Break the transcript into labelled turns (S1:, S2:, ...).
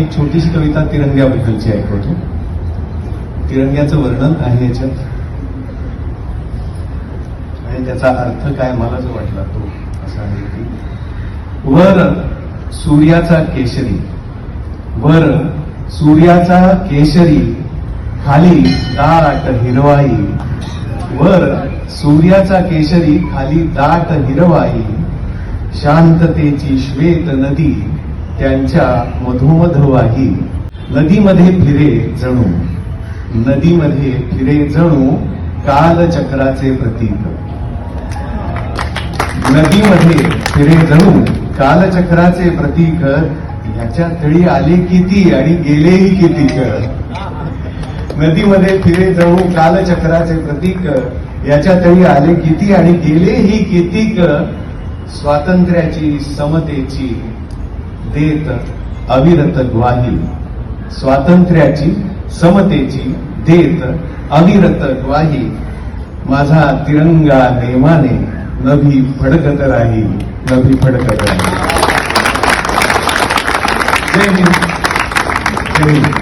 S1: एक छोटीशी कविता तिरंग्याबद्दलची ऐकवतो. तिरंग्याचं वर्णन आहे याच्यात. आणि त्याचा अर्थ काय मला जो वाटला तो असा आहे की वर सूर्याचा केशरी वर सूर्याचा केशरी खाली दाट हिरवाई वर सूर्याचा केशरी खाली दाट हिरवाई शांततेची श्वेत नदी त्यांच्या मधोमधवाही नदीमध्ये फिरे जणू. नदीमध्ये फिरे जणू कालचक्राचे प्रतीक. नदीमध्ये फिरे जणू कालचक्राचे प्रतीक. याच्या तळी आले किती आणि गेलेही किती नदीमध्ये फिरे जणू कालचक्राचे प्रतीक. याच्या तळी आले किती आणि गेलेही कितीक स्वातंत्र्याची समतेची देत अविरत ग्वाही. स्वातंत्र्याची समतेची देत अविरत ग्वाही. माझा तिरंगा नेमाने नभी फडकत राही नभी फडकत राही. जय हिंद. जय हिंद.